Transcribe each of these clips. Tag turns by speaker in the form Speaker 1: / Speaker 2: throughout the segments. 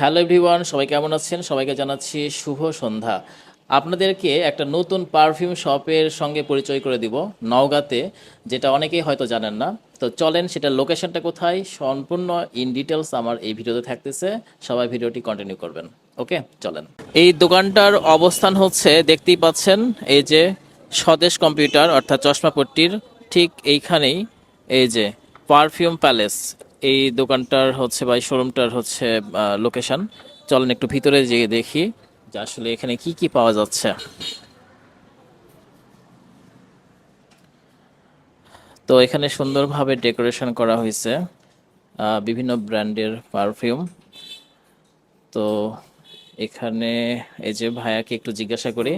Speaker 1: Hello everyone, সবাই কেমন আছেন? সবাইকে জানাচ্ছি শুভ সন্ধ্যা। আপনাদেরকে একটা নতুন পারফিউম শপের সঙ্গে পরিচয় করে দিব নওগাঁতে, যেটা অনেকেই হয়তো জানেন না। তো চলেন, সেটা লোকেশনটা কোথায়? সম্পূর্ণ ইন ডিটেলস আমার এই ভিডিওতে থাকতেছে। সবাই ভিডিওটি কন্টিনিউ করবেন। ওকে, চলেন। এই দোকানটার অবস্থান হচ্ছে, দেখতেই পাচ্ছেন, এই যে স্বদেশ কম্পিউটার, অর্থাৎ চশমাপট্টির, ঠিক এইখানেই এই যে পারফিউম প্যালেস। এই দোকানটার হচ্ছে বা এই শোরুমটার হচ্ছে লোকেশন চলেন একটু ভিতরে যেয়ে দেখি যে আসলে এখানে কি কি পাওয়া যাচ্ছে। তো এখানে সুন্দরভাবে ডেকোরেশন করা হয়েছে বিভিন্ন ব্র্যান্ডের পারফিউম। তো এখানে এই যে ভাইয়াকে একটু জিজ্ঞাসা করি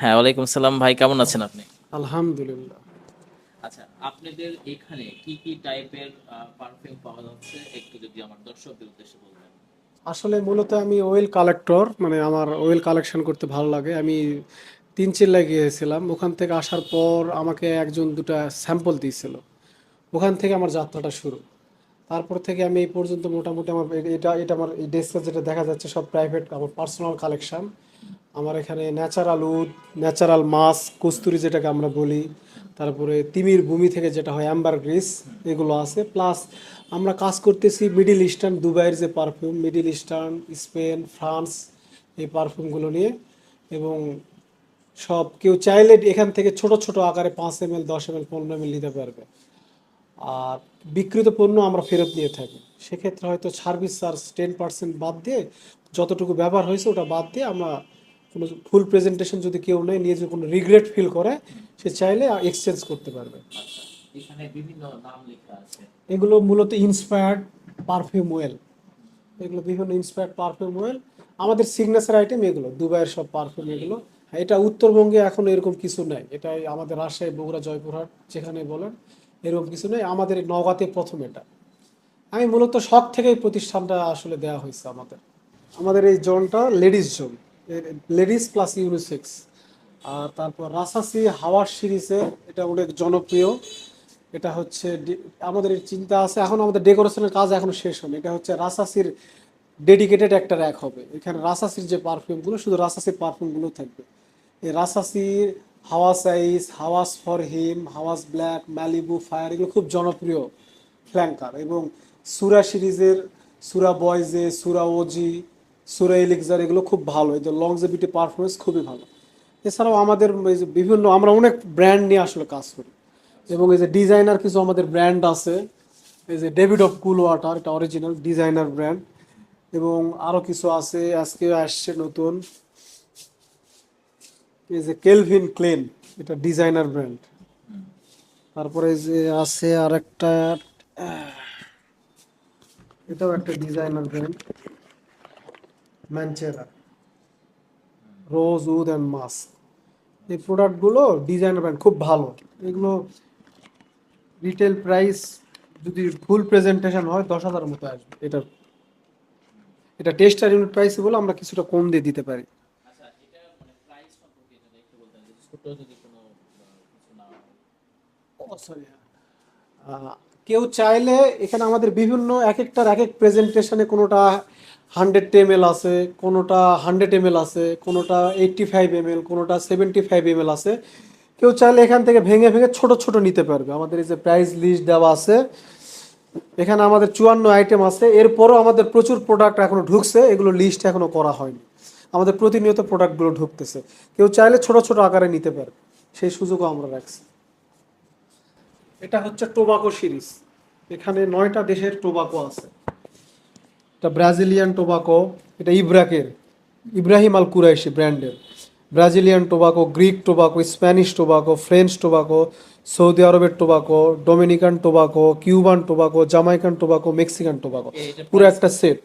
Speaker 1: হ্যাঁ ওয়ালাইকুম সালাম ভাই, কেমন আছেন আপনি?
Speaker 2: আলহামদুলিল্লাহ।
Speaker 1: আচ্ছা আপনাদের এখানে কি কি টাইপের পারফিউম পাওয়া যাচ্ছে? একটু যদি আমার দর্শকদের উদ্দেশ্যে বলবেন
Speaker 2: আসলে মূলত আমি ওয়েল কালেক্টর মানে আমার ওয়েল কালেকশন করতে ভালো লাগে। আমি তিন চিল্লায় গিয়েছিলাম। ওখান থেকে আসার পর আমাকে একজন দুটা স্যাম্পল দিয়েছিল। ওখান থেকে আমার যাত্রাটা শুরু। তারপর থেকে আমি এই পর্যন্ত মোটামুটি আমার এটা এটা আমার এই ডেস্কে যেটা দেখা যাচ্ছে সব প্রাইভেট আমার পার্সোনাল কালেকশন আমার এখানে ন্যাচারাল উড ন্যাচারাল মাছ কস্তুরি যেটাকে আমরা বলি। তারপরে তিমির ভূমি থেকে যেটা হয় অ্যাম্বার গ্রিস এগুলো আছে। প্লাস আমরা কাজ করতেছি মিডিল ইস্টার্ন দুবাইয়ের যে perfume middle eastern Spain France এই পারফিউমগুলো নিয়ে। এবং সব কেউ চাইলে এখান থেকে ছোট ছোট আকারে পাঁচ এম এল দশ এম এল পনেরো এম এল নিতে পারবে। আর বিক্রিত পণ্য আমরা ফেরত নিয়ে থাকি। সেক্ষেত্রে হয়তো সার্ভিস চার্জ টেন পার্সেন্ট বাদ দিয়ে যতটুকু ব্যবহার হয়েছে ওটা বাদ দিয়ে আমরা কোনো ফুল প্রেজেন্টেশন যদি কেউ নেয় নিয়ে যদি কোনো রিগ্রেট ফিল করে সে চাইলে এক্সচেঞ্জ করতে পারবে।
Speaker 1: এখানে বিভিন্ন নাম লেখা আছে।
Speaker 2: এগুলো মূলত ইন্সপায়ার্ড পারফিউম ওয়েল এগুলো বিভিন্ন ইন্সপায়ার্ড পারফিউম ওয়েল আমাদের সিগনেচার আইটেম এগুলো দুবাইয়ের সব পারফিউম এগুলো। হ্যাঁ, এটা উত্তরবঙ্গে এখন এরকম কিছু নাই। এটাই আমাদের রাজশাহী বগুড়া জয়পুরহাট যেখানে বলেন এরকম কিছু নেই। আমাদের নওগাঁতে প্রথম এটা। আমি মূলত শখ থেকেই প্রতিষ্ঠানটা আসলে দেওয়া হয়েছে আমাদের। আমাদের এই জোনটা ladies zone. Ladies plus unisex আর তারপর রাসাসি হাওয়ার সিরিজে এটা অনেক জনপ্রিয়। এটা হচ্ছে আমাদের চিন্তা আছে, এখন আমাদের ডেকোরেশনের কাজ এখনও শেষ হয়নি। এটা হচ্ছে রাসাসির ডেডিকেটেড একটা র্যাক হবে। এখানে রাসাসির যে পারফিউমগুলো শুধু রাসাসির পারফিউমগুলো থাকবে। এই রাসাসির Hawas ice Hawas for him Hawas black Malibu fire এগুলো খুব জনপ্রিয় ফ্ল্যাঙ্কার এবং সুরা সিরিজের সুরা বয়জে সুরা ওজি সুরা এলিক্সার এগুলো খুব ভালো। এদের লংজেভিটি পারফরমেন্স খুবই ভালো। এছাড়াও আমাদের বিভিন্ন, আমরা অনেক ব্র্যান্ড নিয়ে আসলে কাজ করি। এবং এই যে ডিজাইনার কিছু আমাদের ব্র্যান্ড আছে। এই যে ডেভিড অফ কুল ওয়াটার এটা অরিজিনাল ডিজাইনার ব্র্যান্ড এবং আরও কিছু আছে আজকে আসছে নতুন। এই যে কেলভিন ক্লেন এটা ডিজাইনার ব্র্যান্ড তারপরে এই যে আছে আর একটা এটাও একটা designer brand Mancera rose wood and মাস এই প্রোডাক্টগুলো ডিজাইনার ব্র্যান্ড খুব ভালো। এগুলো রিটেল প্রাইস যদি ফুল প্রেজেন্টেশন হয় দশ হাজার মতো আসবে। এটার এটা টেস্টার ইউনিট প্রাইস বলে আমরা কিছুটা কম দিয়ে দিতে পারি।
Speaker 1: আচ্ছা এটা মানে
Speaker 2: ও সরি কেউ চাইলে এখানে আমাদের বিভিন্ন এক একটার এক এক প্রেজেন্টেশনে কোনোটা হান্ড্রেড এম এল আছে, কোনোটা হান্ড্রেড এম এল আছে, কোনোটা এইট্টি ফাইভ এম এল কোনোটা সেভেন্টি ফাইভ এম এল আছে। কেউ চাইলে এখান থেকে ভেঙে ভেঙে ছোট ছোট নিতে পারবে। আমাদের এই যে প্রাইস লিস্ট দেওয়া আছে, এখানে আমাদের চুয়ান্ন আইটেম আছে। এরপরও আমাদের প্রচুর প্রোডাক্ট এখনও ঢুকছে, এগুলো লিস্ট এখনও করা হয়নি। আমাদের প্রতিনিয়ত প্রোডাক্টগুলো ঢুকতেছে। কেউ চাইলে ছোট ছোট আকারে নিতে পারবে। সেই সুযোগও আমরা রাখছি। এটা হচ্ছে টোবাকো সিরিজ। এখানে নয়টা দেশের টোবাকো আছে। এটা ব্রাজিলিয়ান টোবাকো এটা ইব্রাকের ইব্রাহিম আল কুরাইশি ব্র্যান্ডের। Brazilian tobacco Greek tobacco Spanish tobacco French tobacco Saudi আরবের tobacco Dominican tobacco Cuban tobacco Jamaican tobacco Mexican tobacco. পুরো একটা সেট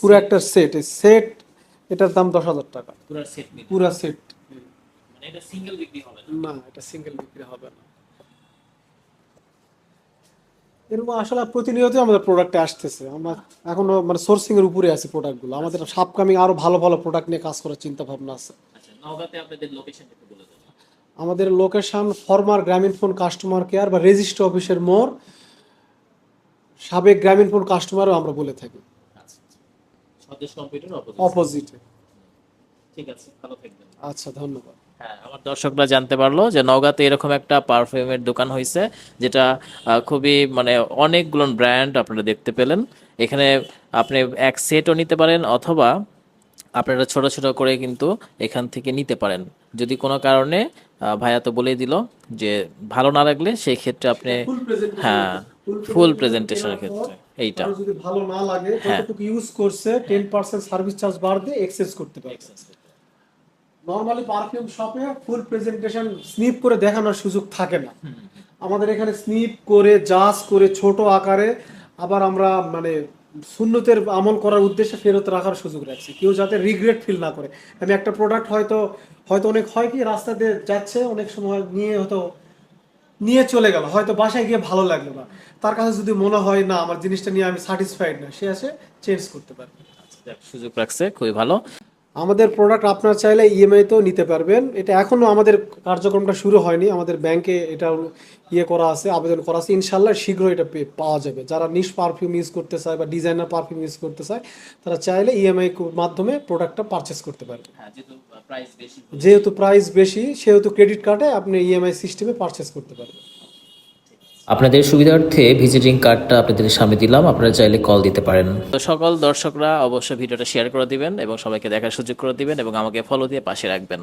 Speaker 1: পুরো একটা
Speaker 2: সেট। এই সেট এটার দাম দশ হাজার টাকা।
Speaker 1: পুরো সেট
Speaker 2: পুরো সেট।
Speaker 1: মানে এটা সিঙ্গেল বিক্রি হবে না?
Speaker 2: না এটা সিঙ্গেল বিক্রি হবে না। এরকম আসলে প্রতিনিয়তই আমাদের প্রোডাক্টে আসতেছে। আমরা এখনও মানে সোর্সিং এর উপরে আছে প্রোডাক্টগুলো আমাদের সাপকামিং আরও ভালো ভালো প্রোডাক্ট নিয়ে কাজ করার চিন্তা ভাবনা আছে।
Speaker 1: আচ্ছা
Speaker 2: আমাদের location former Grameen phone customer care বা রেজিস্ট্রি অফিসের মোড় সাবেক গ্রামীণ ফোন কাস্টমারও আমরা বলে থাকি।
Speaker 1: আচ্ছা আচ্ছা। অপোজিট
Speaker 2: অপোজিটে
Speaker 1: ঠিক আছে ভালো থাকবেন।
Speaker 2: আচ্ছা ধন্যবাদ।
Speaker 1: হ্যাঁ আমার দর্শকরা জানতে পারল যে নওগাঁতে এরকম একটা পারফিউমের দোকান হয়েছে যেটা খুবই মানে অনেকগুলো ব্র্যান্ড আপনারা দেখতে পেলেন। এখানে আপনি এক সেটও নিতে পারেন অথবা আপনারা ছোট ছোট করে কিন্তু এখান থেকে নিতে পারেন। যদি কোনো কারণে ভাইয়া তো বলেই দিল যে ভালো না লাগলে সেই ক্ষেত্রে আপনি হ্যাঁ ফুল প্রেজেন্টেশনের ক্ষেত্রে এইটা।
Speaker 2: যদি ভালো না লাগে
Speaker 1: হ্যাঁ।
Speaker 2: যতটুকু ইউজ করছে টেন পার্সেন্ট সার্ভিস চার্জ দিয়ে এক্সচেঞ্জ করতে পারবে নর্মালি পারফিউম শপে ফুল প্রেজেন্টেশন স্নিপ করে দেখানোর সুযোগ থাকে না। আমাদের এখানে স্নিপ করে জাজ করে ছোট আকারে আবার আমরা মানে শূন্যতের আমল করার উদ্দেশ্যে ফেরত রাখার সুযোগ রাখছি। কেউ যাতে রিগ্রেট ফিল না করে। আমি একটা প্রোডাক্ট হয়তো হয়তো অনেক হয় কি রাস্তাতে যাচ্ছে অনেক সময় নিয়ে হয়তো নিয়ে চলে গেল হয়তো বাসায় গিয়ে ভালো লাগল না। তার কাছে যদি মনে হয় না আমার জিনিসটা নিয়ে আমি স্যাটিসফাইড না সে আসে চেঞ্জ করতে পারবে।
Speaker 1: সুযোগ রাখছে খুবই ভালো।
Speaker 2: আমাদের প্রোডাক্ট আপনার চাইলে ইএমআই তো নিতে পারবেন। এটা এখনও আমাদের কার্যক্রমটা শুরু হয়নি। আমাদের ব্যাংকে এটা ইয়ে করা আছে আবেদন করা আছে। ইনশাল্লাহ শীঘ্রই এটা পে- পাওয়া যাবে। যারা নিশ পারফিউম ইউজ করতে চায় বা ডিজাইনার পারফিউম ইউজ করতে চায় তারা চাইলে ইএমআই মাধ্যমে প্রোডাক্টটা পারচেস করতে পারবে।
Speaker 1: হ্যাঁ প্রাইস
Speaker 2: যেহেতু প্রাইস বেশি সেহেতু ক্রেডিট কার্ডে আপনি ইএমআই সিস্টেমে পারচেস করতে পারবেন।
Speaker 1: আপনাদের সুবিধার্থে ভিজিটিং কার্ডটা আপনাদের সামনে দিলাম। আপনারা চাইলে কল দিতে পারেন। তো সকল দর্শকরা অবশ্যই ভিডিওটা শেয়ার করে দিবেন এবং সবাইকে দেখার সুযোগ করে দিবেন এবং আমাকে ফলো দিয়ে পাশে রাখবেন।